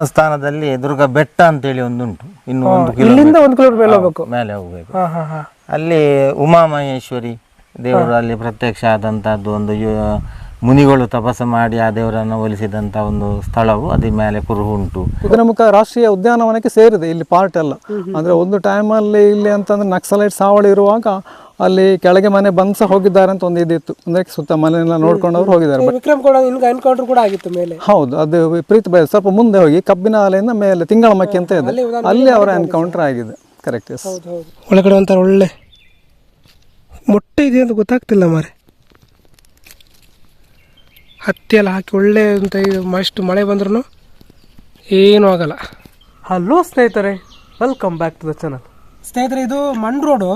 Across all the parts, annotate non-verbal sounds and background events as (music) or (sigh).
ಸ್ಥಾನದಲ್ಲಿ ದುರ್ಗ ಬೆಟ್ಟ ಅಂತೇಳಿ ಒಂದುಂಟು. ಇನ್ನು ಒಂದು ಇಲ್ಲಿಂದ ಕಿಲೋಮೀಟರ್ ಒಂದು ಕಿಲೋಮೀಟರ್ ಮೇಲೆ ಹೋಗಬೇಕು. ಮೇಲೆ ಹೋಗಬೇಕು. ಹಾ ಹಾ ಹಾ. ಅಲ್ಲಿ ಉಮಾಮಹೇಶ್ವರಿ ದೇವರು ಅಲ್ಲಿ ಪ್ರತ್ಯಕ್ಷ ಆದಂತಹದ್ದು ಒಂದು ಯು- ಮುನಿಗಳು ತಪಸ್ಸು ಮಾಡಿ ಆ ದೇವರನ್ನು ಒಲಿಸಿದಂತ ಒಂದು ಸ್ಥಳವು ಅದ್ರ ಮೇಲೆ ಕುರು ಉಂಟು. ಕುದುರೆಮುಖ ರಾಷ್ಟ್ರೀಯ ಉದ್ಯಾನವನಕ್ಕೆ ಸೇರಿದೆ ಇಲ್ಲಿ ಪಾರ್ಟ್ ಎಲ್ಲ. ಅಂದ್ರೆ ಒಂದು ಟೈಮಲ್ಲಿ ಇಲ್ಲಿ ಅಂತಂದ್ರೆ ನಕ್ಸಲೈಟ್ ಸಾವಳಿ ಇರುವಾಗ ಅಲ್ಲಿ ಕೆಳಗೆ ಮನೆ ಬಂದ್ಸ ಸಹ ಹೋಗಿದ್ದಾರೆ ಅಂತ ಒಂದು ಇದಿತ್ತು ಅಂದ್ರೆ ಸುತ್ತ ಮನೆಯೆಲ್ಲ ನೋಡ್ಕೊಂಡವ್ರು ಹೋಗಿದ್ದಾರೆ. ವಿಕ್ರಮ್ ಕೂಡ ಎನ್ಕೌಂಟರ್ ಕೂಡ ಆಗಿತ್ತು ಮೇಲೆ. ಹೌದು ಅದು ವಿಪರೀತ ಭಯ ಸ್ವಲ್ಪ ಮುಂದೆ ಹೋಗಿ ಕಬ್ಬಿನ ಆಲೆಯಿಂದ ಮೇಲೆ ತಿಂಗಳ ಮಕ್ಕಿ ಅಂತ ಇದೆ. ಅಲ್ಲಿ ಅವರ ಎನ್ಕೌಂಟರ್ ಆಗಿದೆ. ಕರೆಕ್ಟ್ ಎಸ್ ಹೌದು ಹೌದು. ಒಳಗಡೆ ಒಂಥರ ಒಳ್ಳೆ ಮೊಟ್ಟೆ ಇದೆ ಅಂತ ಗೊತ್ತಾಗ್ತಿಲ್ಲ ಮಾರೆ ಹತ್ತಿ ಎಲ್ಲ ಹಾಕಿ ಒಳ್ಳೆ ಅಂತ ಮಸ್ಟ್ ಮಳೆ ಬಂದ್ರೂ ಏನೂ ಆಗಲ್ಲ. ಹಲೋ ಸ್ನೇಹಿತರೆ welcome back to the channel ಸ್ನೇಹಿತರೆ ಇದು ಮಣ್ ರೋಡು.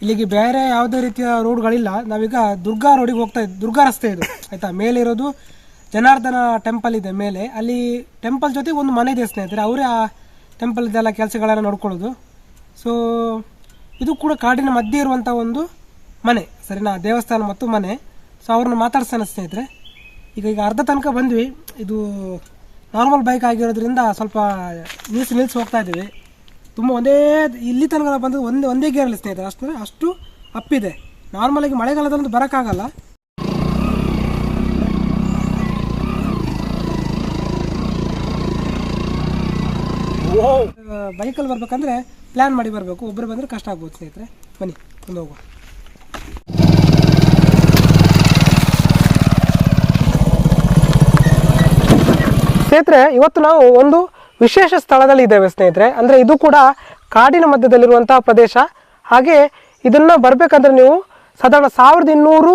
ಇಲ್ಲಿಗೆ ಬೇರೆ ಯಾವುದೇ ರೀತಿಯ ರೋಡ್ಗಳಿಲ್ಲ. ನಾವೀಗ ದುರ್ಗಾ ರೋಡಿಗೆ ಹೋಗ್ತಾ ಇದ್ವಿ ದುರ್ಗಾ ರಸ್ತೆ ಇದು. ಆಯಿತಾ? ಮೇಲೆ ಇರೋದು ಜನಾರ್ದನ ಟೆಂಪಲ್ ಇದೆ ಮೇಲೆ. ಅಲ್ಲಿ ಟೆಂಪಲ್ ಜೊತೆ ಒಂದು ಮನೆ ಇದೆ ಸ್ನೇಹಿತರೆ. ಅವರೇ ಆ ಟೆಂಪಲ್ ಇದೆಲ್ಲ ಕೆಲಸಗಳನ್ನು ನೋಡ್ಕೊಳ್ಳೋದು. ಸೊ ಇದು ಕೂಡ ಕಾಡಿನ ಮಧ್ಯೆ ಇರುವಂಥ ಒಂದು ಮನೆ. ಸರಿನಾ? ದೇವಸ್ಥಾನ ಮತ್ತು ಮನೆ. ಸೊ ಅವ್ರನ್ನ ಮಾತಾಡ್ಸೋಣ ಸ್ನೇಹಿತರೆ. ಈಗ ಈಗ ಅರ್ಧ ತನಕ ಬಂದ್ವಿ. ಇದು ನಾರ್ಮಲ್ ಬೈಕ್ ಆಗಿರೋದ್ರಿಂದ ಸ್ವಲ್ಪ ನಿಲ್ಸಿ ನಿಲ್ಸಿ ಹೋಗ್ತಾ ಇದ್ದೀವಿ. ತುಂಬ ಒಂದೇ, ಇಲ್ಲಿ ತನಕ ಬಂದು ಒಂದೇ ಒಂದೇ ಗೇರಲ್ಲಿ ಸ್ನೇಹಿತರೆ ಅಷ್ಟು ಅಷ್ಟು ಅಪ್ಪಿದೆ ನಾರ್ಮಲಾಗಿ ಮಳೆಗಾಲದಲ್ಲಿ ಬರೋಕ್ಕಾಗಲ್ಲ. ಬೈಕಲ್ಲಿ ಬರ್ಬೇಕಂದ್ರೆ ಪ್ಲ್ಯಾನ್ ಮಾಡಿ ಬರಬೇಕು. ಒಬ್ಬರು ಬಂದರೆ ಕಷ್ಟ ಆಗ್ಬೋದು ಸ್ನೇಹಿತರೆ. ಬನ್ನಿ ಒಂದು ಹೋಗುವ. ಸ್ನೇಹಿತರೆ, ಇವತ್ತು ನಾವು ಒಂದು ವಿಶೇಷ ಸ್ಥಳದಲ್ಲಿ ಇದ್ದೇವೆ ಸ್ನೇಹಿತರೆ. ಅಂದರೆ ಇದು ಕೂಡ ಕಾಡಿನ ಮಧ್ಯದಲ್ಲಿರುವಂತಹ ಪ್ರದೇಶ. ಹಾಗೆ ಇದನ್ನ ಬರಬೇಕಂದ್ರೆ ನೀವು ಸಾಧಾರಣ ಸಾವಿರದ ಇನ್ನೂರು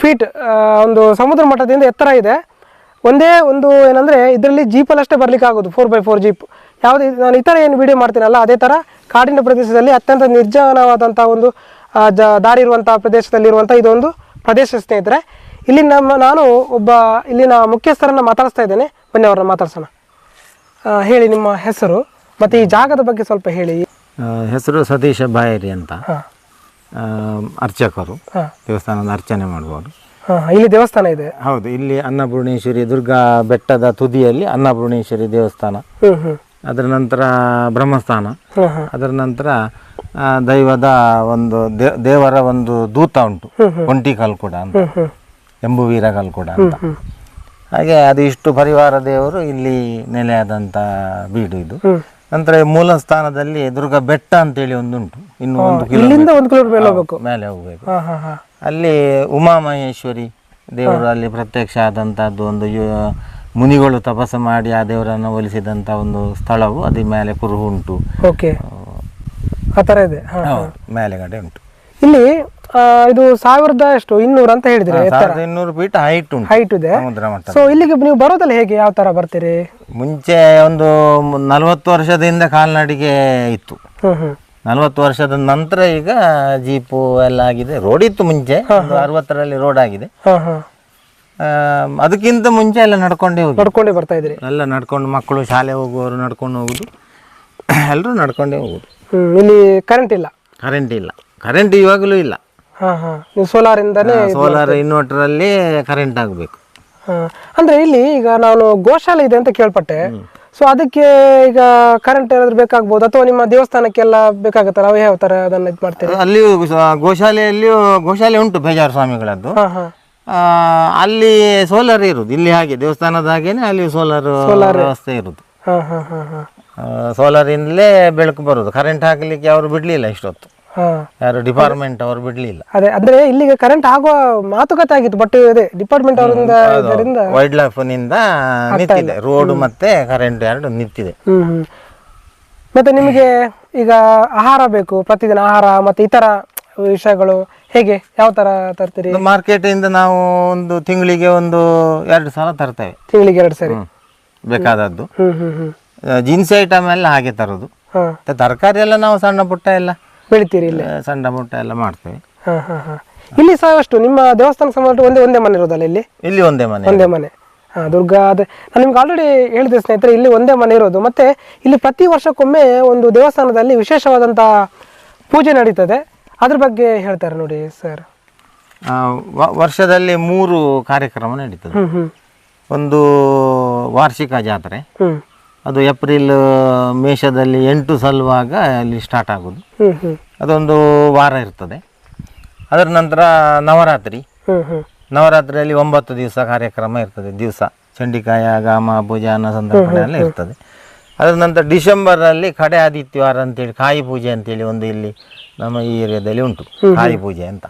ಫೀಟ್ ಒಂದು ಸಮುದ್ರ ಮಟ್ಟದಿಂದ ಎತ್ತರ ಇದೆ. ಒಂದೇ ಒಂದು ಏನಂದರೆ ಇದರಲ್ಲಿ ಜೀಪಲ್ಲಷ್ಟೇ ಬರ್ಲಿಕ್ಕೆ ಆಗೋದು ಫೋರ್ ಬೈ ಫೋರ್ ಜೀಪ್ ಯಾವುದೇ ನಾನು ಇತರ ಏನು ವಿಡಿಯೋ ಮಾಡ್ತೀನಲ್ಲ, ಅದೇ ಥರ ಕಾಡಿನ ಪ್ರದೇಶದಲ್ಲಿ ಅತ್ಯಂತ ನಿರ್ಜನವಾದಂಥ ಒಂದು ಜ, ದಾರಿ ಇರುವಂಥ ಪ್ರದೇಶದಲ್ಲಿರುವಂಥ ಇದೊಂದು ಪ್ರದೇಶ ಸ್ನೇಹಿತರೆ. ಇಲ್ಲಿ ನಮ್ಮ ನಾನು ಒಬ್ಬ ಇಲ್ಲಿನ ಮುಖ್ಯಸ್ಥರನ್ನ ಮಾತಾಡಿಸ್ತಾ ಇದ್ದೇನೆ. ಬನ್ನಿ ಅವ್ರನ್ನ ಮಾತಾಡ್ಸೋಣ. ಹೇಳಿ ನಿಮ್ಮ ಹೆಸರು ಮತ್ತು ಈ ಜಾಗದ ಬಗ್ಗೆ ಸ್ವಲ್ಪ ಹೇಳಿ. ಹೆಸರು ಸತೀಶ ಬಾಯರಿ ಅಂತ. ಅರ್ಚಕರು. ದೇವಸ್ಥಾನದ ಅರ್ಚನೆ ಮಾಡುವವರು. ಇಲ್ಲಿ ದೇವಸ್ಥಾನ ಇದೆ. ಹೌದು ಇಲ್ಲಿ ಅನ್ನಪೂರ್ಣೇಶ್ವರಿ ದುರ್ಗಾ ಬೆಟ್ಟದ ತುದಿಯಲ್ಲಿ ಅನ್ನಪೂರ್ಣೇಶ್ವರಿ ದೇವಸ್ಥಾನ. ಅದರ ನಂತರ ಬ್ರಹ್ಮಸ್ಥಾನ. ಅದರ ನಂತರ ದೈವದ ಒಂದು ದೇವರ ಒಂದು ದೂತ ಉಂಟು. ಒಂಟಿಕಲ್ ಕೂಡ ಅಂತ. ಹ್ಞೂ ಎಂಬುವೀರಗಲ್ ಕೂಡ ಅಂತ. ಹಾಗೆ ಅದು ಇಷ್ಟು ಪರಿವಾರ ದೇವರು ಇಲ್ಲಿ ನೆಲೆಯಾದಂಥ ಬೀಡು ಇದು. ನಂತರ ಮೂಲ ಸ್ಥಾನದಲ್ಲಿ ದುರ್ಗ ಬೆಟ್ಟ ಅಂತೇಳಿ ಒಂದುಂಟು. ಇನ್ನು ಒಂದು ಇಲ್ಲಿಂದ ಕಿಲೋಮೀಟರ್ ಒಂದು ಕಿಲೋಮೀಟರ್ ಮೇಲೆ ಹೋಗ್ಬೇಕು. ಮೇಲೆ ಅಲ್ಲಿ ಉಮಾಮಹೇಶ್ವರಿ ದೇವರು ಅಲ್ಲಿ ಪ್ರತ್ಯಕ್ಷ ಆದಂತಹದ್ದು ಒಂದು ಮುನಿಗಳು ತಪಸ್ಸು ಮಾಡಿ ಆ ದೇವರನ್ನು ಒಲಿಸಿದಂತ ಒಂದು ಸ್ಥಳವು ಅದ್ರ ಮೇಲೆ ಕುರುಹು ಉಂಟು ಓಕೆ. ಆ ಥರ ಇದೆ. ಮೇಲೆಗಡೆ ಉಂಟು. ಇಲ್ಲಿ ಇದು ಸಾವಿರದ ಎಷ್ಟು? ಇನ್ನೂರು ಅಂತ ಹೇಳಿದ್ರೆ ಸಾವಿರದ ಇನ್ನೂರು ಫೀಟ್ ಹೈಟ್ ಉಂಟು. ಹೈಟ್ ಇದೆ. ಸಮುದ್ರ ಮಟ್ಟ ಸೊ ಇಲ್ಲಿಗೆ ನೀವು ಬರೋದಲ್ಲ ಹೇಗೆ? ಯಾವ ತರ ಬರ್ತೀರಿ? ಮುಂಚೆ ಒಂದು ನಲವತ್ತು ವರ್ಷದಿಂದ ಕಾಲ್ನಡಿಗೆ ಇತ್ತು. ನಲವತ್ತು ವರ್ಷದ ನಂತರ ಈಗ ಜೀಪು ಎಲ್ಲ ಆಗಿದೆ. ರೋಡ್ ಇತ್ತು ಮುಂಚೆ. ಅರವತ್ತರಲ್ಲಿ ರೋಡ್ ಆಗಿದೆ. ಅದಕ್ಕಿಂತ ಮುಂಚೆ ಎಲ್ಲ ನಡ್ಕೊಂಡೇ ಹೋಗಿ ನಡ್ಕೊಂಡೇ ಬರ್ತಾ ಇದ್ರಿ. ಎಲ್ಲ ನಡ್ಕೊಂಡು ಮಕ್ಕಳು ಶಾಲೆ ಹೋಗುವವರು ನಡ್ಕೊಂಡು ಹೋಗುದು. (coughs) ಎಲ್ಲರೂ ನಡ್ಕೊಂಡೇ ಹೋಗುದು. ಇಲ್ಲಿ ಕರೆಂಟ್ ಇಲ್ಲ. ಕರೆಂಟ್ ಇಲ್ಲ. ಕರೆಂಟ್ ಇವಾಗಲೂ ಇಲ್ಲ. ನೀವು ಸೋಲಾರಿಂದನೇ ಸೋಲಾರ್ ಇನ್ವರ್ಟರಲ್ಲಿ ಕರೆಂಟ್ ಆಗಬೇಕು ಅಂದ್ರೆ ಇಲ್ಲಿ ಈಗ ನಾನು ಗೋಶಾಲೆ ಇದೆ ಅಂತ ಕೇಳ್ಪಟ್ಟೆ. ಸೊ ಅದಕ್ಕೆ ಈಗ ಕರೆಂಟ್ ಏನಾದ್ರು ಬೇಕಾಗ್ಬೋದು? ಅಥವಾ ನಿಮ್ಮ ದೇವಸ್ಥಾನಕ್ಕೆಲ್ಲ ಬೇಕಾಗುತ್ತಲ್ಲ ಅವು ಯಾವ ತರ ಅದನ್ನ ಇದು ಮಾಡ್ತೀರಿ? ಅಲ್ಲಿಯೂ ಸ- ಗೋಶಾಲೆಯಲ್ಲಿಯೂ ಗೋಶಾಲೆ ಉಂಟು ಬೇಜಾರು ಸ್ವಾಮಿಗಳದ್ದು. ಹಾಂ ಹಾಂ. ಆ, ಅಲ್ಲಿ ಸೋಲಾರ್ ಇರುದು. ಇಲ್ಲಿ ಹಾಗೆ ದೇವಸ್ಥಾನದ ಹಾಗೇನೆ ಅಲ್ಲಿ ಸೋಲಾರ್ ವ್ಯವಸ್ಥೆ ಇರುದು. ಹಾ ಹಾ ಹಾಂ ಹಾಂ. ಸೋಲಾರಿಂದಲೇ ಬೆಳಕು ಬರುದು. ಕರೆಂಟ್ ಹಾಕಲಿಕ್ಕೆ ಅವರು ಬಿಡ್ಲಿಲ್ಲ ಇಷ್ಟೊತ್ತು. ಯಾರು ಡಿಪಾರ್ಟ್ಮೆಂಟ್ ಅವರು ಬಿಡ್ಲಿಲ್ಲ. ಅದೇ ಅಂದ್ರೆ ಇಲ್ಲಿಗೆ ಕರೆಂಟ್ ಆಗುವ ಮಾತುಕತೆ ಆಗಿತ್ತು ಬಟ್ ಅದೇ ಡಿಪಾರ್ಟ್ಮೆಂಟ್ ಅವರಿಂದ ಇದರಿಂದ ವೈಲ್ಡ್ ಲೈಫ್ನಿಂದ ನಿಂತಿದೆ. ರೋಡ್ ಮತ್ತೆ ಕರೆಂಟ್ ಎರಡು ನಿಂತಿದೆ. ಮತ್ತೆ ನಿಮಗೆ ಈಗ ಆಹಾರ ಬೇಕು ಪ್ರತಿದಿನ ಆಹಾರ ಮತ್ತೆ ಇತರ ವಿಷಯಗಳು ಹೇಗೆ ಯಾವ ತರ ತರ್ತೀರಿ? ಮಾರ್ಕೆಟ್ ಇಂದ ನಾವು ಒಂದು ತಿಂಗಳಿಗೆ ಒಂದು ಎರಡು ಸಲ ತರ್ತೇವೆ. ತಿಂಗಳಿಗೆ ಎರಡು ಸರಿ. ಬೇಕಾದದ್ದು. ಜೀನ್ಸ್ ಐಟಮ್ ಎಲ್ಲ ಹಾಗೆ ತರೋದು. ತರಕಾರಿ ಎಲ್ಲ ನಾವು ಸಣ್ಣ ಪುಟ್ಟ ಎಲ್ಲ ಬೆಳಿತೀರಿ ಇಲ್ಲಿ? ಸಣ್ಣ ಪುಟ್ಟ ಎಲ್ಲ ಮಾಡ್ತೀವಿ. ಹಾ ಹಾ ಹಾ. ಇಲ್ಲಿ ಸಾಕಷ್ಟು ನಿಮ್ಮ ದೇವಸ್ಥಾನ ಸಂಬಂಧ ಒಂದೇ ಒಂದೇ ಮನೆ ಇರೋದಲ್ಲ ಇಲ್ಲಿ? ಇಲ್ಲಿ ಒಂದೇ ಮನೆ. ಒಂದೇ ಮನೆ. ಹಾ ದುರ್ಗಾ ಅದೇ ನಾನು ನಿಮ್ಗೆ ಆಲ್ರೆಡಿ ಹೇಳಿದೆ ಸ್ನೇಹಿತರೆ ಇಲ್ಲಿ ಒಂದೇ ಮನೆ ಇರೋದು. ಮತ್ತೆ ಇಲ್ಲಿ ಪ್ರತಿ ವರ್ಷಕ್ಕೊಮ್ಮೆ ಒಂದು ದೇವಸ್ಥಾನದಲ್ಲಿ ವಿಶೇಷವಾದಂಥ ಪೂಜೆ ನಡೀತದೆ. ಅದ್ರ ಬಗ್ಗೆ ಹೇಳ್ತಾರೆ ನೋಡಿ ಸರ್ ಆ, ವ- ವರ್ಷದಲ್ಲಿ ಮೂರು ಕಾರ್ಯಕ್ರಮ ನಡೀತದೆ. ಹ್ಮ್ ಹ್ಮ್. ಒಂದು ವಾರ್ಷಿಕ ಜಾತ್ರೆ ಹ್ಮ್. ಅದು ಏಪ್ರಿಲ್ ಮೇಷದಲ್ಲಿ ಎಂಟು ಸಲುವಾಗ ಅಲ್ಲಿ ಸ್ಟಾರ್ಟ್ ಆಗೋದು. ಅದೊಂದು ವಾರ ಇರ್ತದೆ. ಅದರ ನಂತರ ನವರಾತ್ರಿ. ನವರಾತ್ರಿಯಲ್ಲಿ ಒಂಬತ್ತು ದಿವಸ ಕಾರ್ಯಕ್ರಮ ಇರ್ತದೆ ದಿವಸ. ಚಂಡಿಕಾಯ ಗಾಮ ಪೂಜೆ ಅನ್ನೋ ಸಂದರ್ಭದಲ್ಲಿ ಇರ್ತದೆ. ಅದರ ನಂತರ ಡಿಸೆಂಬರಲ್ಲಿ ಕಡೆ ಆದಿತ್ಯವಾರ ಅಂತೇಳಿ ಕಾಯಿ ಪೂಜೆ ಅಂತೇಳಿ ಒಂದು ಇಲ್ಲಿ ನಮ್ಮ ಈ ಏರಿಯಾದಲ್ಲಿ ಉಂಟು ಕಾಯಿ ಪೂಜೆ ಅಂತ.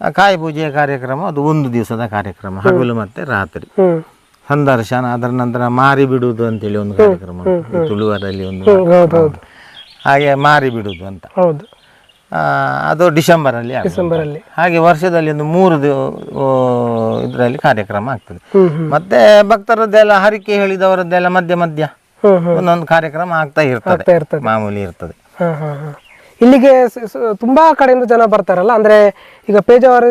ಆ ಕಾಯಿ ಪೂಜೆಯ ಕಾರ್ಯಕ್ರಮ ಅದು ಒಂದು ದಿವಸದ ಕಾರ್ಯಕ್ರಮ ಹಗಲು ಮತ್ತೆ ರಾತ್ರಿ. ಸಂದರ್ಶನ ಅದರ ನಂತರ ಮಾರಿ ಬಿಡುವುದು ಅಂತೇಳಿ ಒಂದು ಕಾರ್ಯಕ್ರಮ. ತುಳುವರಲ್ಲಿ ಒಂದು ಹೌದು ಹಾಗೆ ಮಾರಿ ಬಿಡುವುದು ಅಂತ. ಹೌದು. ಆ, ಅದು ಡಿಸೆಂಬರಲ್ಲಿ. ಡಿಸೆಂಬರಲ್ಲಿ. ಹಾಗೆ ವರ್ಷದಲ್ಲಿ ಒಂದು ಮೂರು ಇದರಲ್ಲಿ ಕಾರ್ಯಕ್ರಮ ಆಗ್ತದೆ. ಮತ್ತೆ ಭಕ್ತರದ್ದೆಲ್ಲ ಹರಿಕೆ ಹೇಳಿದವರದ್ದೆಲ್ಲ ಮಧ್ಯ ಮಧ್ಯ ಒಂದೊಂದು ಕಾರ್ಯಕ್ರಮ ಆಗ್ತಾ ಇರ್ತದೆ. ಮಾಮೂಲಿ ಇರ್ತದೆ. ಇಲ್ಲಿಗೆ ತುಂಬಾ ಕಡೆಯಿಂದ ಜನ ಬರ್ತಾರಲ್ಲ ಅಂದ್ರೆ ಈಗ ಪೇಜಾವರ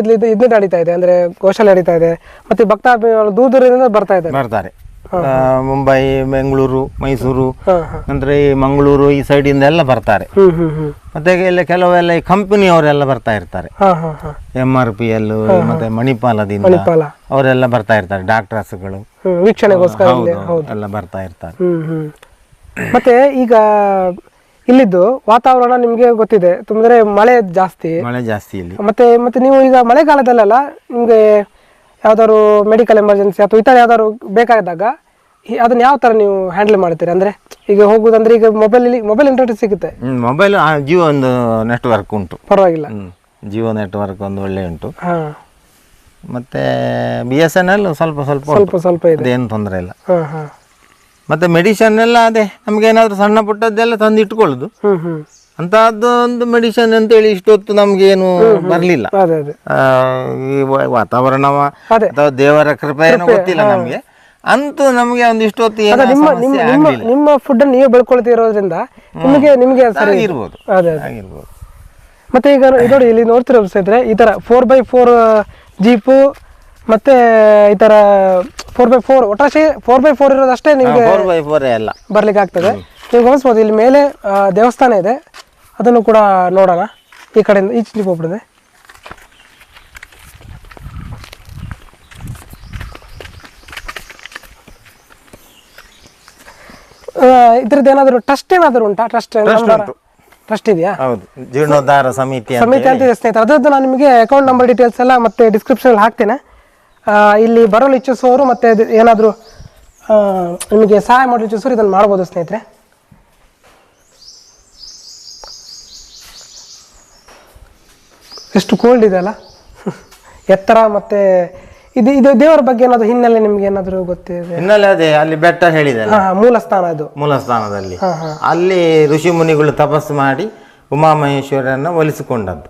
ಇಲ್ಲಿ ಇದು ಇದನ್ನ ನಡೀತಾ ಇದೆ ಅಂದ್ರೆ ಗೋಶಾಲೆ ನಡೀತಾ ಇದೆ ಮತ್ತೆ ಭಕ್ತಾಭಿಮಾನಿಗಳು ದೂರ ದೂರದಿಂದ ಬರ್ತಾ ಇದ್ದಾರೆ. ಬರ್ತಾರೆ. ಮುಂಬೈ ಬೆಂಗಳೂರು ಮೈಸೂರು ಅಂದ್ರೆ. ಈ ಮಂಗಳೂರು ಈ ಸೈಡಿಂದ ಎಲ್ಲ ಬರ್ತಾರೆ. ಮತ್ತೆ ಇಲ್ಲ ಕೆಲವೆಲ್ಲ ಈ ಕಂಪನಿಯವರೆಲ್ಲ ಬರ್ತಾ ಇರ್ತಾರೆ. ಎಂ ಆರ್ ಪಿ ಎಲ್ ಮತ್ತೆ ಮಣಿಪಾಲದಿಂದ ಮಣಿಪಾಲ. ಅವರೆಲ್ಲ ಬರ್ತಾ ಇರ್ತಾರೆ ಡಾಕ್ಟರ್ಸ್ಗಳು. ವೀಕ್ಷಣೆಗೋಸ್ಕರ ಎಲ್ಲ ಬರ್ತಾ ಇರ್ತಾರೆ. ಮತ್ತೆ ಈಗ ಇಲ್ಲಿದ್ದು ವಾತಾವರಣ ನಿಮ್ಗೆ ಗೊತ್ತಿದೆ. ತುಂಬಿದ್ರೆ ಮಳೆ ಜಾಸ್ತಿ. ಮಳೆ ಜಾಸ್ತಿ ಇಲ್ಲಿ. ಮತ್ತೆ ಮತ್ತೆ ನೀವು ಈಗ ಮಳೆಗಾಲದಲ್ಲೆಲ್ಲ ನಿಮ್ಗೆ ಯಾವ್ದಾದ್ರು ಮೆಡಿಕಲ್ ಎಮರ್ಜೆನ್ಸಿ ಅಥವಾ ಈ ಥರ ಯಾವ್ದಾದ್ರು ಬೇಕಾದಾಗ ಈ- ಅದನ್ನ ಯಾವ ತರ ನೀವು ಹ್ಯಾಂಡಲ್ ಮಾಡ್ತೀರಿ? ಅಂದ್ರೆ ಈಗ ಹೋಗುದಂದ್ರೆ ಈಗ ಮೊಬೈಲ್ ಮೊಬೈಲ್ ಇಂಟರ್ನೆಟ್ ಸಿಗುತ್ತೆ. ಮೊಬೈಲ್ ಜಿಯೋ ಒಂದು ನೆಟ್ವರ್ಕ್ ಉಂಟು. ಪರವಾಗಿಲ್ಲ. ಹ್ಮ್. ಜಿಯೋ ನೆಟ್ವರ್ಕ್ ಒಂದು ಒಳ್ಳೆ ಉಂಟು. ಹಾ. ಮತ್ತೆ ಬಿ ಎಸ್ ಎನ್ ಎಲ್ ಸ್ವಲ್ಪ ಸ್ವಲ್ಪ ಸ್ವಲ್ಪ ಸ್ವಲ್ಪ ಇದೆ. ಏನು ತೊಂದರೆ ಇಲ್ಲ. ಹಾಂ ಹಾ. ಮತ್ತೆ ಮೆಡಿಷನ್ ಎಲ್ಲ ಅದೇ ನಮ್ಗೆ ಏನಾದ್ರು ಸಣ್ಣ ಪುಟ್ಟದ್ದೆಲ್ಲ ತಂದು ಇಟ್ಕೊಳ್ಳುದು. ಹ್ಮ್ ಹ್ಮ್. ಅಂತಹದ್ದು ಒಂದು ಮೆಡಿಸನ್ ಅಂತ ಹೇಳಿ ಇಷ್ಟೊತ್ತು ನಮ್ಗೆ ಏನು ಬರ್ಲಿಲ್ಲ. ಅದೇ ಅದೇ. ಈ ವ- ವಾತಾವರಣವ ಅದೇ. ಅಥವಾ ದೇವರ ಕೃಪೆ ಗೊತ್ತಿಲ್ಲ ನಮ್ಗೆ. ಅಂತೂ ನಮಗೆ ಒಂದು ಇಷ್ಟೊತ್ತು ಏನೋ ನಿಮ್ಮ ಸಮಸ್ಯೆ ನಿಮ್ಮ ನಿಮ್ಮ ಆಗ್ಲಿಲ್ಲ. ನಿಮ್ಮ ಫುಡ್ ನೀವೇ ಬೆಳ್ಕೊಳ್ತಿರೋದ್ರಿಂದ ನಿಮಗೆ ನಿಮಗೆ ಸರಿ ಆಗಿರ್ಬೋದು. ಅದೇ ಅದೇ. ಆಗಿರ್ಬೋದು. ಮತ್ತೆ ಈಗ ಇದು ನೋಡಿ ಇಲ್ಲಿ ನೋಡ್ತಿರೋ ಸ್ನೇಹಿತರೆ ಈ ತರ ಫೋರ್ ಬೈ ಫೋರ್ ಜೀಪು ಮತ್ತೆ ಈ ತರ ಫೋರ್ ಬೈ ಫೋರ್ ಒಟ್ಟಾಶಿ ಫೋರ್ ಬೈ ಫೋರ್ ಇರೋದಷ್ಟೇ ನಿಮಗೆ ಫೋರ್ ಬೈ ಫೋರ್ ಎಲ್ಲ. ಬರ್ಲಿಕ್ಕೆ ಆಗ್ತದೆ ನೀವು ಗಮನಿಸ್ಬೋದು ಇಲ್ಲಿ ಮೇಲೆ ದೇವಸ್ಥಾನ ಇದೆ. ಅದನ್ನು ಕೂಡ ನೋಡೋಣ. ಈ ಕಡೆಯಿಂದ ಈಚೆ ಹೋಗ್ಬಿಡಿದೆ ಇದ್ರದ್ದು ಏನಾದರೂ ಟ್ರಸ್ಟ್ ಏನಾದರೂ ಉಂಟಾ? ಟ್ರಸ್ಟ್ ಟ್ರಸ್ಟ್ ಇದೆಯಾ? ಹೌದು. ಜೀರ್ಣೋದ್ಧಾರ ಸಮಿತಿ ಅಂತ ಸಮಿತಿ ಅಂತ ಸ್ನೇಹಿತರೆ. ಅದರದ್ದು ನಾನು ನಿಮಗೆ ಅಕೌಂಟ್ ನಂಬರ್ ಡೀಟೇಲ್ಸ್ ಎಲ್ಲ ಮತ್ತೆ ಡಿಸ್ಕ್ರಿಪ್ಷನ್ ಹಾಕ್ತೇನೆ. ಇಲ್ಲಿ ಬರಲು ಇಚ್ಛಿಸುವವರು ಮತ್ತೆ ಅದು ಏನಾದರೂ ನಿಮಗೆ ಸಹಾಯ ಮಾಡಲು ಇಚ್ಛಿಸೋರು ಇದನ್ನು ಮಾಡ್ಬೋದು ಸ್ನೇಹಿತರೆ. ಎಷ್ಟು ಕೋಲ್ಡ್ ಇದೆ ಅಲ್ಲ? ಎತ್ತರ ಮತ್ತೆ ಇದು ಇದು ದೇವರ ಬಗ್ಗೆ ಏನಾದರೂ ಹಿನ್ನೆಲೆ ನಿಮ್ಗೆ ಏನಾದರೂ ಗೊತ್ತಿದೆ? ಹಿನ್ನೆಲೆ ಅದೇ ಅಲ್ಲಿ ಬೆಟ್ಟ ಹೇಳಿದೆ ಮೂಲ ಸ್ಥಾನ ಇದು ಮೂಲ ಸ್ಥಾನದಲ್ಲಿ. ಅಲ್ಲಿ ಋಷಿ ಮುನಿಗಳು ತಪಸ್ಸು ಮಾಡಿ ಉಮಾಮಹೇಶ್ವರನ್ನ ಒಲಿಸಿಕೊಂಡದ್ದು.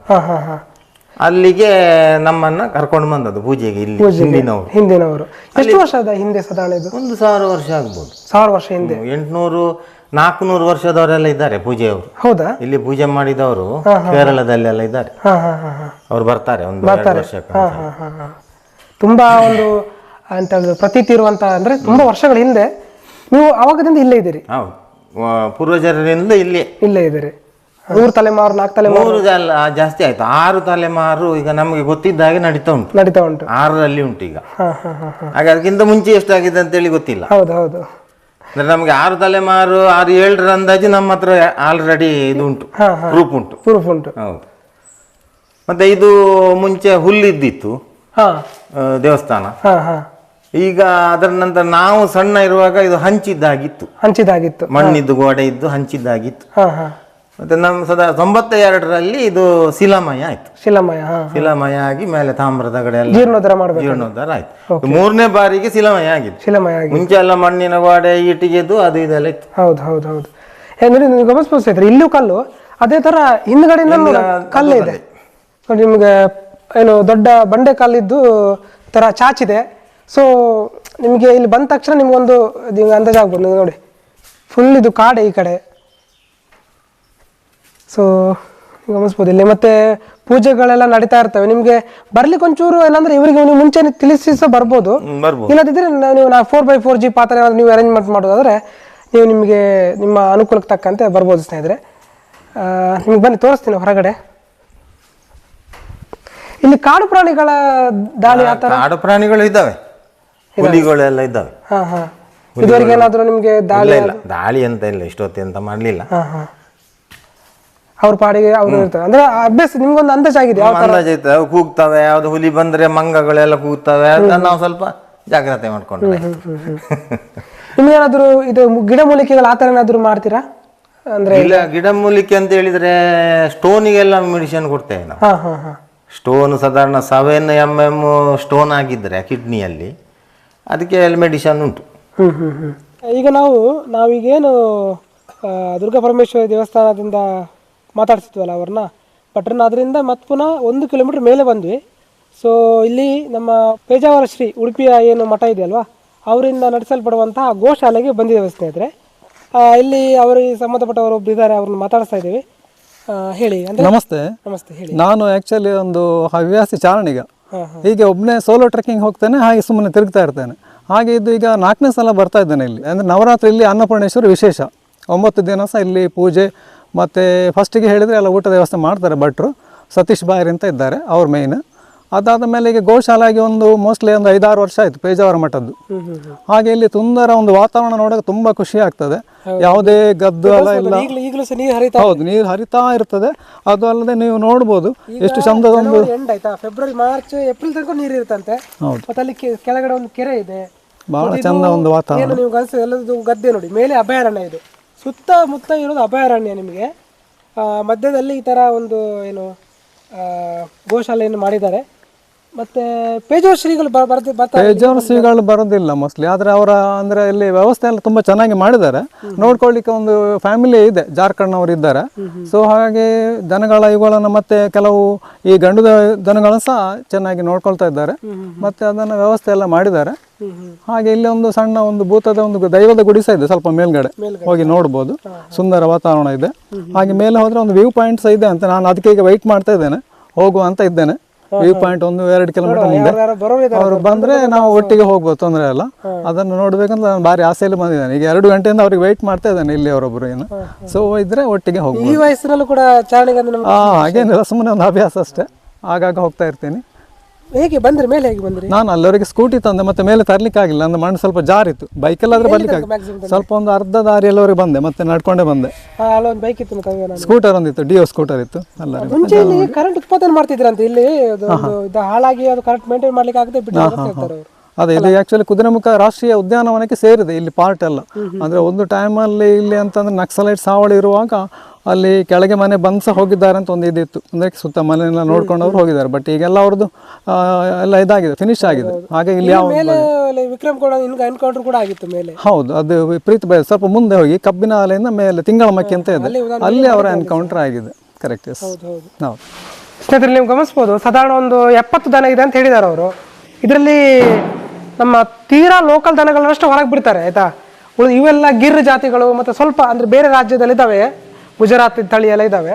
ಅಲ್ಲಿಗೆ ನಮ್ಮನ್ನ ಕರ್ಕೊಂಡು ಬಂದದ್ದು ಪೂಜೆಗೆ ಇಲ್ಲಿ ಹಿಂದಿನವರು. ಹಿಂದಿನವರು. ಎಷ್ಟು ವರ್ಷದ ಹಿಂದೆ ಸದಾಳೆ ಇದು ಒಂದು ಸಾವಿರ ವರ್ಷ ಆಗ್ಬೋದು. ಸಾವಿರ ವರ್ಷ ಹಿಂದೆ. ಎಂಟುನೂರು ನಾಲ್ಕುನೂರು ವರ್ಷದವರೆಲ್ಲ ಇದ್ದಾರೆ ಪೂಜೆಯವರು. ಹೌದಾ? ಇಲ್ಲಿ ಪೂಜೆ ಮಾಡಿದವರು ಕೇರಳದಲ್ಲೆಲ್ಲ ಇದ್ದಾರೆ. ಅವ್ರು ಬರ್ತಾರೆ ಒಂದು ವರ್ಷ ವರ್ಷಕ್ಕೆ. ತುಂಬಾ ಒಂದು ಅಂತ ಹೇಳಿದ್ರೆ ಪ್ರತೀತಿ ಇರುವಂತ ಅಂದ್ರೆ ತುಂಬಾ ವರ್ಷಗಳ ಹಿಂದೆ ನೀವು ಅವಾಗದಿಂದ ಇಲ್ಲೇ ಇದ್ದೀರಿ? ಹೌದು. ಪೂರ್ವಜರಿಂದ ಇಲ್ಲಿ. ಇಲ್ಲೇ ಇದ್ದೀರಿ. ಮೂರು ತಲೆಮಾರು ನಾಲ್ಕು ತಲೆಮಾರು. ಮೂರು ಜಾಸ್ತಿ ಆಯ್ತು. ಆರು ತಲೆಮಾರು ಈಗ ನಮಗೆ ಗೊತ್ತಿದ್ದ ಹಾಗೆ ನಡೀತಾ ಉಂಟು. ನಡೀತಾ ಉಂಟು. ಆರರಲ್ಲಿ ಉಂಟು ಈಗ. ಹಾಗೆ ಅದಕ್ಕಿಂತ ಮುಂಚೆ ಎಷ್ಟಾಗಿದೆ ಅಂತೇಳಿ ಗೊತ್ತಿಲ್ಲ. ಹೌದು ಹೌದು. ಅಂದ್ರೆ ನಮಗೆ ಆರು ತಲೆಮಾರು ಆರು ಏಳರ ಅಂದಾಜು ನಮ್ಮ ಹತ್ರ ಆಲ್ರೆಡಿ ಇದು ಉಂಟು. ಪ್ರೂಫ್ ಉಂಟು. ಪ್ರೂಫ್ ಉಂಟು. ಹೌದು. ಮತ್ತೆ ಇದು ಮುಂಚೆ ಹುಲ್ಲಿದ್ದಿತ್ತು. ಹಾ. ದೇವಸ್ಥಾನ. ಈಗ ಅದರ ನಂತರ ನಾವು ಸಣ್ಣ ಇರುವಾಗ ಇದು ಹಂಚಿದ್ದಾಗಿತ್ತು. ಹಂಚಿದಾಗಿತ್ತು ಮಣ್ಣಿದ್ದು ಗೋಡೆ ಇದ್ದು ಹಂಚಿದ್ದಾಗಿತ್ತು ಮತ್ತೆ ನಮ್ಮ ಸದಾ ತೊಂಬತ್ತ ಎರಡರಲ್ಲಿ ಇದು ಶಿಲಾಮಯ ಆಯ್ತು. ಶಿಲಾಮಯ ಹಾ ಶಿಲಾಮಯ ಆಗಿ ಮೇಲೆ ತಾಮ್ರದ ಕಡೆ ಎಲ್ಲ ಜೀರ್ಣೋದ್ಧಾರ ಮಾಡ್ಬೇಕು. ಜೀರ್ಣೋದ್ಧಾರ ಆಯ್ತು. ಮೂರನೇ ಬಾರಿಗೆ ಶಿಲಾಮಯ ಆಗಿದೆ. ಶಿಲಾಮಯ ಆಗಿ ಮುಂಚೆ ಎಲ್ಲ ಮಣ್ಣಿನ ಗೋಡೆ ಇಟ್ಟಿಗೆದು ಅದು ಇದೆಲ್ಲ ಇತ್ತು. ಹೌದು ಹೌದು ಹೌದು. ಏ, ನೋಡಿ ನೀವು ಗಮನಿಸ್ಬೋದು ಇಲ್ಲೂ ಕಲ್ಲು ಅದೇ ತರ ಹಿಂದ್ಗಡೆಯಿಂದ ಕಲ್ಲು ಇದೆ. ನೋಡಿ ನಿಮ್ಗೆ ಏನು ದೊಡ್ಡ ಬಂಡೆ ಕಲ್ಲಿದ್ದು ತರ ಚಾಚಿದೆ. ಸೊ ನಿಮಗೆ ಇಲ್ಲಿ ಬಂದ ತಕ್ಷಣ ನಿಮ್ಗೊಂದು ನಿಮ್ಗೆ ಅಂದಾಜು ಆಗ್ಬೋದು ನೀವು ನೋಡಿ. ಫುಲ್ ಇದು ಕಾಡೆ ಈ ಕಡೆ. ಸೊ ಗಮನಿಸ್ಬೋದು ಇಲ್ಲಿ ಮತ್ತೆ ಪೂಜೆಗಳೆಲ್ಲ ನಡೀತಾ ಇರ್ತವೆ. ನಿಮಗೆ ಬರ್ಲಿಕ್ಕೆ ಒಂಚೂರು ಏನಂದ್ರೆ ಇವರಿಗೆ ನೀವು ಮುಂಚೆ ತಿಳಿಸಿ ಸಹ ಬರ್ಬೋದು. ಇಲ್ಲದಿದ್ರೆ ನೀವು ನಾ ಫೋರ್ ಬೈ ಫೋರ್ ಜಿ ಪಾತ್ರ ಏನಾದ್ರು ನೀವು ಅರೇಂಜ್ಮೆಂಟ್ ಮಾಡೋದಾದ್ರೆ ನೀವು ನಿಮಗೆ ನಿಮ್ಮ ಅನುಕೂಲಕ್ಕೆ ತಕ್ಕಂತೆ ಬರ್ಬೋದು ಸ್ನೇಹಿತರೆ. ನಿಮ್ಗೆ ಬನ್ನಿ ತೋರಿಸ್ತೀನಿ ಹೊರಗಡೆ. ಇಲ್ಲಿ ಕಾಡು ಪ್ರಾಣಿಗಳ ದಾಳಿ ಆ ಥರ? ಕಾಡು ಪ್ರಾಣಿಗಳು ಇದ್ದಾವೆ. ಹುಲಿಗಳೆಲ್ಲ ಇದ್ದಾವೆ. ಹಾ ಹಾ. ಇದುವರೆಗೆ ಏನಾದರೂ ನಿಮಗೆ ದಾಳಿ ಇಲ್ಲ ದಾಳಿ ಅಂತ ಇಲ್ಲ ಇಷ್ಟೊತ್ತಿ ಅಂತ ಮಾಡಲಿಲ್ಲ. ಹಾ ಹಾ. ಅವ್ರ ಪಾಡಿಗೆ ಅವ್ರು ಇರ್ತಾರೆ. ಅಂದ್ರೆ ಅಭ್ಯಾಸ ನಿಮ್ಗೊಂದು ಅಂದಾಜಾಗಿದೆ ಯಾವ ಅಂದಾಜೈತೆ ಅವು ಕೂಗ್ತವೆ ಯಾವ್ದು ಹುಲಿ ಬಂದ್ರೆ ಮಂಗಗಳೆಲ್ಲ ಕೂಗ್ತವೆ ಅಂತ ನಾವು ಸ್ವಲ್ಪ ಜಾಗ್ರತೆ ಮಾಡ್ಕೊಂಡ್ರೆ ನಿಮ್ಗೇನಾದ್ರು ಇದು ಗಿಡಮೂಲಿಕೆಗಳು ಆ ಥರ ಏನಾದ್ರು ಮಾಡ್ತೀರಾ? ಅಂದ್ರೆ ಇಲ್ಲ ಗಿಡಮೂಲಿಕೆ ಅಂತ ಹೇಳಿದ್ರೆ ಸ್ಟೋನಿಗೆಲ್ಲ ಮೆಡಿಸಿನ್ ಕೊಡ್ತೇವೆ ನಾವು ಹಾ ಹಾ ಹಾ. ಸ್ಟೋನ್ ಸಾಧಾರಣ ಸೆವೆನ್ ಎಂ ಎಂ ಸ್ಟೋನ್ ಆಗಿದ್ರೆ ಕಿಡ್ನಿಯಲ್ಲಿ ಅದಕ್ಕೆ ಉಂಟು. ಹ್ಮ್ ಹ್ಮ್ ಹ್ಮ್. ಈಗ ನಾವು ನಾವೀಗೇನು ಆ, ದುರ್ಗಾ ಪರಮೇಶ್ವರಿ ದೇವಸ್ಥಾನದಿಂದ ಮಾತಾಡ್ಸಿದ್ವಲ್ಲ ಅವ್ರನ್ನ. ಭಟ್ರನ್ನ ಅದರಿಂದ ಮತ್ತೆ ಪುನಃ ಒಂದು ಕಿಲೋಮೀಟ್ರ್ ಮೇಲೆ ಬಂದ್ವಿ. ಸೊ ಇಲ್ಲಿ ನಮ್ಮ ಪೇಜಾವರ ಶ್ರೀ ಉಡುಪಿಯ ಏನು ಮಠ ಇದೆಯಲ್ವಾ ಅವರಿಂದ ನಡೆಸಲ್ಪಡುವಂತಹ ಗೋಶಾಲೆಗೆ ಬಂದಿದ್ದೇವೆ ಸ್ನೇಹಿತರೆ. ಇಲ್ಲಿ ಅವರಿಗೆ ಸಂಬಂಧಪಟ್ಟವರು ಒಬ್ರು ಇದ್ದಾರೆ ಅವ್ರನ್ನ ಮಾತಾಡಿಸ್ತಾ ಇದ್ದೀವಿ. ಹೇಳಿ ಅಂದ್ರೆ ನಮಸ್ತೆ. ನಮಸ್ತೆ ಹೇಳಿ. ನಾನು ಆ್ಯಕ್ಚುಲಿ ಒಂದು ಹವ್ಯಾಸಿ ಚಾರಣಿಗ ಹೀಗೆ ಒಬ್ಬನೇ ಸೋಲೋ ಟ್ರೆಕ್ಕಿಂಗ್ ಹೋಗ್ತೇನೆ ಹಾಗೆ ಸುಮ್ಮನೆ ತಿರುಗ್ತಾ ಇರ್ತೇನೆ. ಹಾಗೆ ಇದು ಈಗ ನಾಲ್ಕನೇ ಸಲ ಬರ್ತಾ ಇದ್ದೇನೆ ಇಲ್ಲಿ. ಅಂದರೆ ನವರಾತ್ರಿ ಇಲ್ಲಿ ಅನ್ನಪೂರ್ಣೇಶ್ವರಿ ವಿಶೇಷ. ಒಂಬತ್ತು ದಿನ ಸಹ ಇಲ್ಲಿ ಪೂಜೆ ಮತ್ತು ಫಸ್ಟಿಗೆ ಹೇಳಿದರೆ ಎಲ್ಲ ಊಟದ ವ್ಯವಸ್ಥೆ ಮಾಡ್ತಾರೆ ಭಟ್ರು. ಸತೀಶ್ ಬಾಯರ್ ಅಂತ ಇದ್ದಾರೆ ಅವ್ರ ಮೇಯ್ನ್ ಅದಾದ ಮೇಲೆ ಈಗ ಗೋಶಾಲಾಗಿ ಒಂದು ಮೋಸ್ಟ್ಲಿ ಒಂದು ಐದಾರು ವರ್ಷ ಆಯಿತು ಪೇಜಾವರ ಮಠದ್ದು. ಹಾಗೆ ಇಲ್ಲಿ ಸುಂದರ ಒಂದು ವಾತಾವರಣ ನೋಡೋಕೆ ತುಂಬ ಖುಷಿ ಆಗ್ತದೆ. ಯಾವುದೇ ಗದ್ದು ಅಲ್ಲ ಇಲ್ಲ. ಹೌದು ನೀರು ಹರಿತಾ ಇರ್ತದೆ. ಅದು ಅಲ್ಲದೆ ನೀವು ನೋಡ್ಬೋದು ಎಷ್ಟು ಚಂದ ಒಂದು ಫೆಬ್ರವರಿ ಮಾರ್ಚ್ ಏಪ್ರಿಲ್ ತನಕ ನೀರು ಇರುತ್ತಂತೆ. ಹೌದು. ಅಲ್ಲಿ ಕೆಳಗಡೆ ಒಂದು ಕೆರೆ ಇದೆ. ಬಹಳ ಚಂದ ಒಂದು ವಾತಾವರಣ. ನೀವು ಗದ್ದೆ ನೋಡಿ. ಮೇಲೆ ಅಭಯಾರಣ್ಯ ಇದು. ಸುತ್ತಮುತ್ತ ಇರೋದು ಅಭಯಾರಣ್ಯ ನಿಮಗೆ. ಮಧ್ಯದಲ್ಲಿ ಈ ಥರ ಒಂದು ಏನು ಗೋಶಾಲೆಯನ್ನು ಮಾಡಿದ್ದಾರೆ. ಮತ್ತೆ ಪೇಜಾವರ ಶ್ರೀಗಳು ಬ- ಬರ್ತ- ಬರ್ತಾರೆ ಬೇಜಾರು ಶ್ರೀಗಳು ಬರೋದಿಲ್ಲ ಮೋಸ್ಟ್ಲಿ ಆದರೆ ಅವರ ಅಂದರೆ ಇಲ್ಲಿ ವ್ಯವಸ್ಥೆ ಎಲ್ಲ ತುಂಬ ಚೆನ್ನಾಗಿ ಮಾಡಿದ್ದಾರೆ. ನೋಡ್ಕೊಳ್ಳಿಕ್ಕೆ ಒಂದು ಫ್ಯಾಮಿಲಿ ಇದೆ ಜಾರ್ಖಂಡ್ನವರು ಇದ್ದಾರೆ. ಸೊ ಹಾಗೆ ದನಗಳ ಇವುಗಳನ್ನು ಮತ್ತೆ ಕೆಲವು ಈ ಗಂಡು ದ- ದನಗಳನ್ನು ಸಹ ಚೆನ್ನಾಗಿ ನೋಡ್ಕೊಳ್ತಾ ಇದ್ದಾರೆ. ಮತ್ತೆ ಅದನ್ನು ವ್ಯವಸ್ಥೆ ಎಲ್ಲ ಮಾಡಿದ್ದಾರೆ. ಹಾಗೆ ಇಲ್ಲಿ ಒಂದು ಸಣ್ಣ ಒಂದು ಭೂತದ ಒಂದು ದೈವದ ಗುಡಿ ಸಹ ಇದೆ ಸ್ವಲ್ಪ ಮೇಲ್ಗಡೆ. ಹೋಗಿ ನೋಡ್ಬೋದು. ಸುಂದರ ವಾತಾವರಣ ಇದೆ. ಹಾಗೆ ಮೇಲೆ ಹೋದ್ರೆ ಒಂದು ವ್ಯೂ ಪಾಯಿಂಟ್ ಸಹ ಇದೆ ಅಂತ ನಾನು ಅದಕ್ಕೆ ಈಗ ವೆಯ್ಟ್ ಮಾಡ್ತಾ ಇದ್ದೇನೆ. ಹೋಗುವ ಅಂತ ಇದ್ದೇನೆ. ವ್ಯೂ ಪಾಯಿಂಟ್ ಒಂದು ಎರಡು ಕಿಲೋಮೀಟರ್ ಮುಂದೆ. ಅವ್ರು ಬಂದ್ರೆ ನಾವು ಒಟ್ಟಿಗೆ ಹೋಗ್ಬೋದು ತೊಂದರೆ ಇಲ್ಲ. ಅದನ್ನು ನೋಡ್ಬೇಕಂತ ನಾನು ಭಾರಿ ಆಸೆಯಲ್ಲಿ ಬಂದಿದ್ದಾನೆ. ಈಗ ಎರಡು ಗಂಟೆಯಿಂದ ಅವ್ರಿಗೆ ವೆಯ್ಟ್ ಮಾಡ್ತಾ ಇದ್ದಾನೆ ಇಲ್ಲಿ ಅವರೊಬ್ರು ಏನು. ಸೊ ಇದ್ರೆ ಒಟ್ಟಿಗೆ ಹೋಗ್ಬೋದು. ಈ ವಯಸ್ಸಿನಲ್ಲೂ ಕೂಡ ಚಾರಣಿಗೆ ಹಾಗೇನಿಲ್ಲ ಸುಮ್ಮನೆ ಒಂದು ಅಭ್ಯಾಸ ಅಷ್ಟೇ. ಆಗಾಗ ಹೋಗ್ತಾ ಇರ್ತೀನಿ. ಹೇಗೆ ಬಂದ್ರೆ ಮೇಲೆ ಹೇಗೆ ಬಂದ್ರಿ? ನಾನು ಅಲ್ಲಿವರೆಗೆ ಸ್ಕೂಟಿ ತಂದೆ ಮತ್ತೆ ಮೇಲೆ ತರ್ಲಿಕ್ಕೆ ಆಗಿಲ್ಲ ಅಂದ್ರೆ ಮಣ್ಣು ಸ್ವಲ್ಪ ಜಾರಿತ್ತು. ಬೈಕಲ್ಲಾದ್ರೆ ಬರ್ಲಿಕ್ಕೆ ಆಗ ಸ್ವಲ್ಪ ಒಂದು ಅರ್ಧ ದಾರಿ ಎಲ್ಲವರೆಗೆ ಬಂದೆ ಮತ್ತೆ ನಡ್ಕೊಂಡೇ ಬಂದೆ. ಅಲ್ಲೊಂದು ಬೈಕ್ ಇತ್ತು ಸ್ಕೂಟರ್ ಒಂದಿತ್ತು ಡಿಯೋ ಸ್ಕೂಟರ್ ಇತ್ತು. ಅಲ್ಲ ಕರೆಂಟ್ ಉತ್ಪಾದನೆ ಮಾಡ್ತಿದ್ರಂತೆ ಇಲ್ಲಿ ಹಾಳಾಗಿ ಅದು ಕರೆಂಟ್ ಮೇಂಟೈನ್ ಮಾಡ್ಲಿಕ್ಕೆ ಆಗದೆ ಬಿಟ್ಟು ಅದೇ ಇದು ಆಕ್ಚುಲಿ ಕುದುರೆಮುಖ ರಾಷ್ಟ್ರೀಯ ಉದ್ಯಾನವನಕ್ಕೆ ಸೇರಿದೆ ಇಲ್ಲಿ ಪಾರ್ಟ್ ಎಲ್ಲ. ಅಂದ್ರೆ ಒಂದು ಟೈಮಲ್ಲಿ ಇಲ್ಲಿ ಅಂತಂದ್ರೆ ನಕ್ಸಲೈಟ್ ಸಾವಳಿ ಇರುವಾಗ ಅಲ್ಲಿ ಕೆಳಗೆ ಮನೆ ಬಂದು ಸಹ ಹೋಗಿದ್ದಾರೆ ಅಂತ ಒಂದು ಇದಿತ್ತು. ಅಂದ್ರೆ ಸುತ್ತ ಮನೆಯೆಲ್ಲ ನೋಡ್ಕೊಂಡವ್ರು ಹೋಗಿದ್ದಾರೆ. ಬಟ್ ಈಗೆಲ್ಲ ಅವ್ರದ್ದು ಆ, ಎಲ್ಲ ಇದಾಗಿದೆ ಫಿನಿಶ್ ಆಗಿದೆ. ಹಾಗೆ ಇಲ್ಲಿ ಯಾವ ವಿಕ್ರಮ್ ಎನ್ಕೌಂಟರ್ ಕೂಡ ಆಗಿತ್ತು ಮೇಲೆ. ಹೌದು ಅದು ಪ್ರೀತಿ ಬೈ ಸ್ವಲ್ಪ ಮುಂದೆ ಹೋಗಿ ಕಬ್ಬಿನ ಅಲೆಯಿಂದ ಮೇಲೆ ತಿಂಗಳ ಮಕ್ಕಿ ಅಂತ ಇದೆ. ಅಲ್ಲಿ ಅವರ ಎನ್ಕೌಂಟರ್ ಆಗಿದೆ. ಕರೆಕ್ಟ್ ಎಸ್ ಹೌದು ಸ್ನೇಹಿತರೆ ನೀವು ಗಮನಿಸ್ಬೋದು ಸಾಧಾರಣ ಒಂದು ಎಪ್ಪತ್ತು ದನ ಇದೆ ಅಂತ ಹೇಳಿದ್ದಾರೆ ಅವರು. ಇದರಲ್ಲಿ ನಮ್ಮ ತೀರಾ ಲೋಕಲ್ ದನಗಳನ್ನಷ್ಟು ಹೊರಗೆ ಬಿಡ್ತಾರೆ ಆಯ್ತಾ? ಇವೆಲ್ಲ ಗಿರ್ ಜಾತಿಗಳು ಮತ್ತು ಸ್ವಲ್ಪ ಅಂದರೆ ಬೇರೆ ರಾಜ್ಯದಲ್ಲಿ ಇದ್ದಾವೆ ಗುಜರಾತ್ ತಳಿ ಎಲ್ಲ ಇದ್ದಾವೆ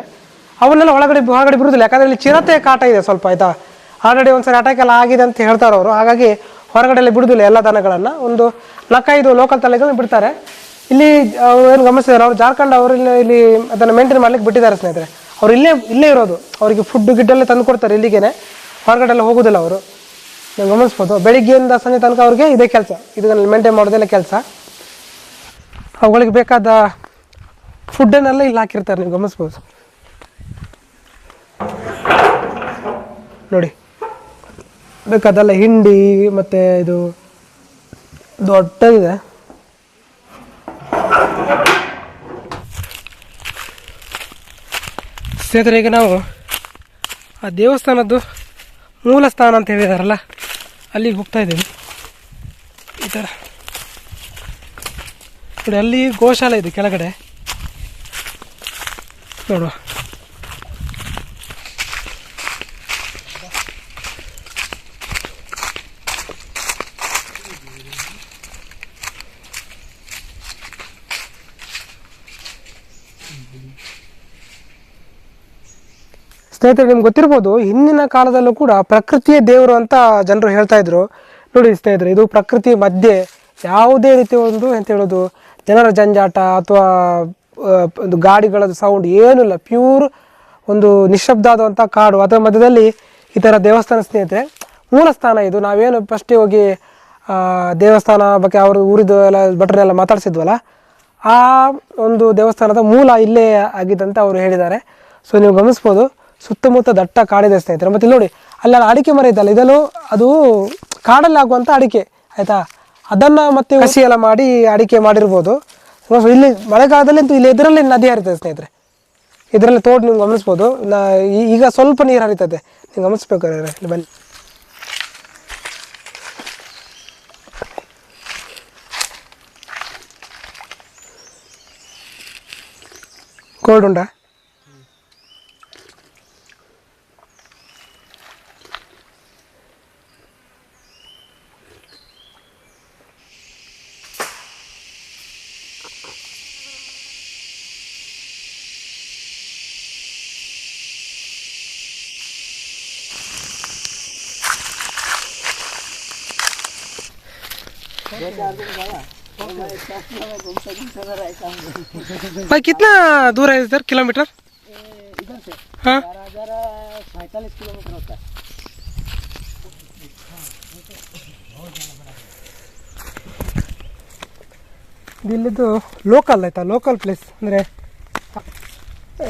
ಅವನ್ನೆಲ್ಲ ಒಳಗಡೆ ಹೊರಗಡೆ ಬಿಡುದಿಲ್ಲ ಯಾಕಂದರೆ ಇಲ್ಲಿ ಚಿರತೆ ಕಾಟ ಇದೆ ಸ್ವಲ್ಪ, ಆಯಿತಾ? ಆಲ್ರೆಡಿ ಒಂದ್ಸರಿ ಅಟ್ಯಾಕ್ ಎಲ್ಲ ಆಗಿದೆ ಅಂತ ಹೇಳ್ತಾರೆ ಅವರು. ಹಾಗಾಗಿ ಹೊರಗಡೆ ಬಿಡುದಿಲ್ಲ ಎಲ್ಲ ದನಗಳನ್ನು. ಒಂದು ನಾಲ್ಕೈದು ಲೋಕಲ್ ತಳಿಗಳನ್ನ ಬಿಡ್ತಾರೆ. ಇಲ್ಲಿ ಏನು ಗಮನಿಸಿದ್ದಾರೆ ಅವ್ರು ಜಾರ್ಖಂಡ್ ಅವರು ಇಲ್ಲಿ ಇಲ್ಲಿ ಅದನ್ನು ಮೇಂಟೈನ್ ಮಾಡ್ಲಿಕ್ಕೆ ಬಿಟ್ಟಿದ್ದಾರೆ ಸ್ನೇಹಿತರೆ. ಅವ್ರು ಇಲ್ಲೇ ಇಲ್ಲೇ ಇರೋದು. ಅವರಿಗೆ ಫುಡ್ ಗಿಡ್ಡಲ್ಲೇ ತಂದು ಕೊಡ್ತಾರೆ ಇಲ್ಲಿಗೇನೆ. ಹೊರಗಡೆ ಎಲ್ಲ ಹೋಗೋದಿಲ್ಲ ಅವರು. ನೀವು ಗಮನಿಸ್ಬೋದು. ಬೆಳಿಗ್ಗೆಯಿಂದ ಸಂಜೆ ತನಕ ಅವ್ರಿಗೆ ಇದೇ ಕೆಲಸ. ಇದನ್ನ ಮೇಂಟೈನ್ ಮಾಡೋದೆಲ್ಲ ಕೆಲಸ. ಅವುಗಳಿಗೆ ಬೇಕಾದ ಫುಡ್ಡನ್ನೆಲ್ಲ ಇಲ್ಲಿ ಹಾಕಿರ್ತಾರೆ, ನೀವು ಗಮನಿಸ್ಬೋದು. ನೋಡಿ. ಬೇಕಾದಲ್ಲ ಹಿಂಡಿ, ಮತ್ತು ಇದು ದೊಡ್ಡದಿದೆ. ಸ್ನೇಹಿತರೆ, ಈಗ ನಾವು ಆ ದೇವಸ್ಥಾನದ್ದು ಮೂಲ ಸ್ಥಾನ ಅಂತ ಹೇಳಿದಾರಲ್ಲ, ಅಲ್ಲಿಗೆ ಹೋಗ್ತಾ ಇದ್ದೀವಿ. ಈ ಥರ. ನೋಡಿ, ಅಲ್ಲಿ ಗೋಶಾಲೆ ಇದೆ ಕೆಳಗಡೆ. ನೋಡುವ. ಸ್ನೇಹಿತರೆ, ನಿಮ್ಗೆ ಗೊತ್ತಿರ್ಬೋದು, ಹಿಂದಿನ ಕಾಲದಲ್ಲೂ ಕೂಡ ಪ್ರಕೃತಿಯೇ ದೇವರು ಅಂತ ಜನರು ಹೇಳ್ತಾ ಇದ್ರು. ನೋಡಿ ಸ್ನೇಹಿತರೆ, ಇದು ಪ್ರಕೃತಿ ಮಧ್ಯೆ ಯಾವುದೇ ರೀತಿ ಒಂದು ಎಂತ ಹೇಳೋದು ಜನರ ಜಂಜಾಟ ಅಥವಾ ಒಂದು ಗಾಡಿಗಳ ಸೌಂಡ್ ಏನೂ ಇಲ್ಲ. ಪ್ಯೂರ್ ಒಂದು ನಿಶಬ್ದ ಆದಂಥ ಕಾಡು. ಅದರ ಮಧ್ಯದಲ್ಲಿ ಈ ಥರ ದೇವಸ್ಥಾನ ಸ್ನೇಹಿತರೆ ಮೂಲ ಸ್ಥಾನ ಇದು. ನಾವೇನು ಫಸ್ಟ್ ಹೋಗಿ ದೇವಸ್ಥಾನ ಬಗ್ಗೆ ಅವರು ಊರಿದ್ದು ಎಲ್ಲ ಭಟ್ರನ್ನೆಲ್ಲ ಮಾತಾಡಿಸಿದ್ವಲ್ಲ, ಆ ಒಂದು ದೇವಸ್ಥಾನದ ಮೂಲ ಇಲ್ಲೇ ಆಗಿದ್ದಂತ ಅವರು ಹೇಳಿದ್ದಾರೆ. ಸೊ ನೀವು ಗಮನಿಸ್ಬೋದು, ಸುತ್ತಮುತ್ತ ದಟ್ಟ ಕಾಡಿದೆ ಸ್ನೇಹಿತರೆ. ಮತ್ತು ಇಲ್ಲಿ ನೋಡಿ, ಅಲ್ಲೆಲ್ಲ ಅಡಿಕೆ ಮರ ಇದಲ್ಲ ಇದಲ್ಲೂ ಅದು ಕಾಡಲ್ಲಾಗುವಂಥ ಅಡಿಕೆ, ಆಯಿತಾ? ಅದನ್ನು ಮತ್ತೆ ಕಸಿ ಎಲ್ಲ ಮಾಡಿ ಅಡಿಕೆ ಮಾಡಿರ್ಬೋದು. ಸೊ ಇಲ್ಲಿ ಮಳೆಗಾಲದಲ್ಲಿ ಅಂತೂ ಇಲ್ಲಿ ಇದರಲ್ಲಿ ನದಿ ಹರಿತದೆ ಸ್ನೇಹಿತರೆ. ಇದರಲ್ಲಿ ತೋಟ ನೀವು ಗಮನಿಸ್ಬೋದು. ನಾ ಈಗ ಸ್ವಲ್ಪ ನೀರು ಹರಿತದೆ. ನೀವು ಗಮನಿಸ್ಬೇಕಾದ್ರೆ ಇಲ್ಲಿ ಬನ್ನಿ. ಕೋಲ್ಡ್ ಉಂಟಾ? भाई कितना दूर है इधर किलोमीटर हाँ ಇಲ್ಲಿದ್ದು ಲೋಕಲ್ ಆಯ್ತಾ ಲೋಕಲ್ ಪ್ಲೇಸ್ ಅಂದರೆ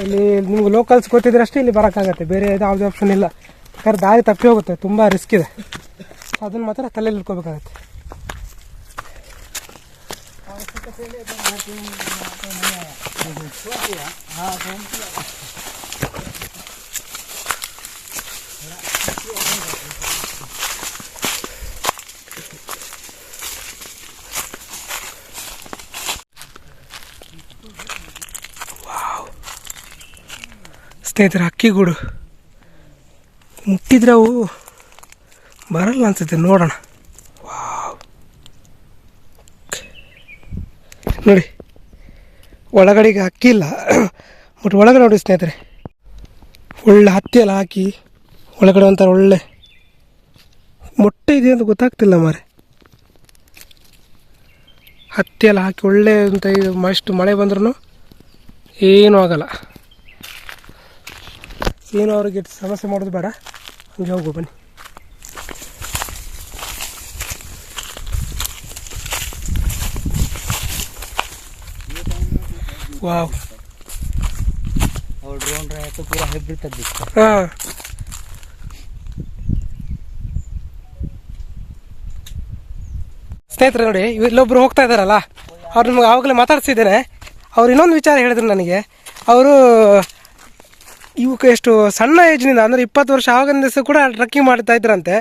ಇಲ್ಲಿ ನಿಮ್ಗೆ ಲೋಕಲ್ಸ್ ಗೊತ್ತಿದ್ರೆ ಅಷ್ಟೇ ಇಲ್ಲಿ ಬರೋಕ್ಕಾಗತ್ತೆ ಬೇರೆ ಯಾವುದೇ ಆಪ್ಷನ್ ಇಲ್ಲ ಯಾಕಂದ್ರೆ ದಾರಿ ತಪ್ಪಿ ಹೋಗುತ್ತೆ ತುಂಬ ರಿಸ್ಕ್ ಇದೆ ಅದನ್ನು ಮಾತ್ರ ತಲೆಯಲ್ಲಿ ಇಟ್ಕೋಬೇಕಾಗತ್ತೆ ಸ್ನೇಹಿತರೆ ಅಕ್ಕಿಗೂಡು ಮುಟ್ಟಿದ್ರೆ ಅವು ಬರಲ್ಲ ಅನ್ಸುತ್ತೆ ನೋಡೋಣ. ನೋಡಿ. ಒಳಗಡೆಗೆ ಅಕ್ಕಿಲ್ಲ ಬಟ್ ಒಳಗಡೆ ನೋಡಿ ಸ್ನೇಹಿತರೆ. ಒಳ್ಳೆ ಹತ್ತಿ ಎಲ್ಲ ಹಾಕಿ ಒಳಗಡೆ ಒಂಥರ ಒಳ್ಳೆ ಮೊಟ್ಟೆ ಇದೆ ಅಂತ ಗೊತ್ತಾಗ್ತಿಲ್ಲ ಮಾರೆ ಹತ್ತಿ ಎಲ್ಲ ಹಾಕಿ ಒಳ್ಳೆ ಅಂತ ಇದು ಮಳೆ ಬಂದ್ರೂ ಏನೂ ಆಗಲ್ಲ. ಏನು ಅವ್ರಿಗೆ ಸಮಸ್ಯೆ ಮಾಡೋದು ಬೇಡ. ಹಂಗೆ ಹೋಗು ಬನ್ನಿ. ವಾವ್ और ड्रोन रहे तो पूरा हाइब्रिड तक दिखता ಹಾಂ ಸ್ನೇಹಿತರೆ ನೋಡಿ ಇವ್ ಇಲ್ಲೊಬ್ರು ಹೋಗ್ತಾ ಇದ್ದಾರಲ್ಲ ಅವ್ರು ನಿಮ್ಗೆ ಆವಾಗಲೇ ಮಾತಾಡ್ಸಿದ್ದೇನೆ ಅವ್ರು ಇನ್ನೊಂದು ವಿಚಾರ ಹೇಳಿದ್ರು ನನಗೆ ಅವರು ಇವಕ್ಕೆ ಎಷ್ಟು ಸಣ್ಣ ಏಜ್ನಿಂದ ಅಂದರೆ ಇಪ್ಪತ್ತು ವರ್ಷ ಆವಾಗಿಂದ ಸಹ ಕೂಡ ಟ್ರಕ್ಕಿಂಗ್ ಮಾಡ್ತಾ ಇದ್ರಂತೆ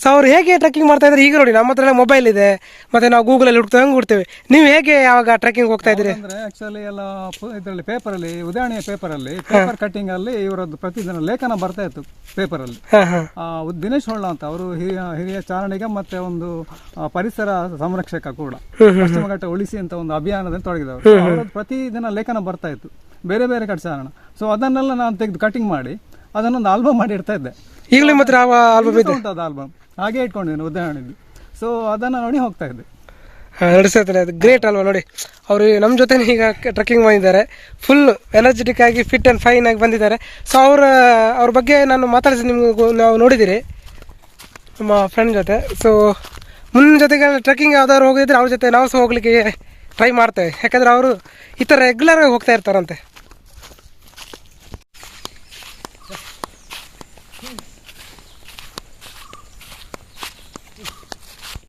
ಸೊ ಅವ್ರು ಹೇಗೆ ಟ್ರೆಕ್ಕಿಂಗ್ ಮಾಡ್ತಾ ಇದ್ದಾರೆ? ಈಗ ನೋಡಿ ನಮ್ಮ ಹತ್ರ ಮೊಬೈಲ್ ಇದೆ. ಮತ್ತೆ ನಾವು ಗೂಗಲಲ್ಲಿ ಹುಡುಕ್ತಾ ಹಂಗೆ ಹುಡ್ತೇವೆ ನೀವು ಹೇಗೆ ಯಾವಾಗ ಟ್ರೆಕ್ಕಿಂಗ್ ಹೋಗ್ತಾ ಇದ್ದೀರಿ? ಅಂದ್ರೆ ಆಕ್ಚುಲಿ ಎಲ್ಲ ಇದರಲ್ಲಿ ಪೇಪರಲ್ಲಿ ಉದಾಹರಣೆಯ ಪೇಪರಲ್ಲಿ ಪೇಪರ್ ಕಟ್ಟಿಂಗ್ ಅಲ್ಲಿ ಇವರದ್ದು ಪ್ರತಿದಿನ ಲೇಖನ ಬರ್ತಾ ಇತ್ತು ಪೇಪರಲ್ಲಿ ಅಲ್ಲಿ. ಹಾಂ ಆ, ಉದ್- ದಿನೇಶ್ ಹೊಳ್ಳ ಅಂತ ಅವರು ಹಿರಿಯ ಹಿರಿಯ ಚಾರಣಿಗ ಮತ್ತೆ ಒಂದು ಆ, ಪರಿಸರ ಸಂರಕ್ಷಕ ಕೂಡ. ಪಶ್ಚಿಮ ಘಟ್ಟ ಉಳಿಸಿ ಅಂತ ಒಂದು ಅಭಿಯಾನದಲ್ಲಿ ತೊಡಗಿದವರು. ಅವರದ್ದು ಪ್ರತಿದಿನ ಲೇಖನ ಬರ್ತಾ ಇತ್ತು. ಬೇರೆ ಬೇರೆ ಕಡೆ ಚಾರಣ ಸೊ ಅದನ್ನೆಲ್ಲ ನಾನು ತೆಗೆದು ಕಟಿಂಗ್ ಮಾಡಿ ಅದನ್ನೊಂದು ಆಲ್ಬಮ್ ಮಾಡಿ ಇಡ್ತಾ ಇದ್ದೆ. ಈಗಲೂ ಮಾತ್ರ ಯಾವ ಆಲ್ಬಮ್ ಇದೆ? ಆಲ್ಬಮ್ ಹಾಗೆ ಇಟ್ಕೊಂಡಿದ್ದೇನೆ ಉದಾಹರಣೆಗೆ ಸೊ ಅದನ್ನು ನೋಡಿ ಹೋಗ್ತಾ ಇದ್ದೆ. ನಡೆಸ್ತಾರೆ ಅದು ಗ್ರೇಟ್ ಅಲ್ವಾ, ನೋಡಿ. ಅವರು ನಮ್ಮ ಜೊತೆ ಈಗ ಟ್ರೆಕ್ಕಿಂಗ್ ಬಂದಿದ್ದಾರೆ ಫುಲ್ ಎನರ್ಜೆಟಿಕ್ ಆಗಿ ಫಿಟ್ ಆ್ಯಂಡ್ ಫೈನ್ ಆಗಿ ಬಂದಿದ್ದಾರೆ. ಸೊ ಅವರ, ಅವ್ರ ಬಗ್ಗೆ ನಾನು ಮಾತಾಡಿಸಿ ನಿಮಗೂ ನಾವು ನೋಡಿದ್ದೀರಿ ನಮ್ಮ ಫ್ರೆಂಡ್ ಜೊತೆ. ಸೊ ಮುನ್ನ ಜೊತೆಗೆ ಟ್ರೆಕ್ಕಿಂಗ್ ಯಾವ್ದಾದ್ರು ಹೋಗಿದ್ರೆ ಅವ್ರ ಜೊತೆ ನಾವು ಸಹ ಹೋಗ್ಲಿಕ್ಕೆ ಟ್ರೈ ಮಾಡ್ತೇವೆ. ಯಾಕಂದರೆ ಅವರು ಈ ಥರ ರೆಗ್ಯುಲರಾಗಿ ಹೋಗ್ತಾ ಇರ್ತಾರಂತೆ.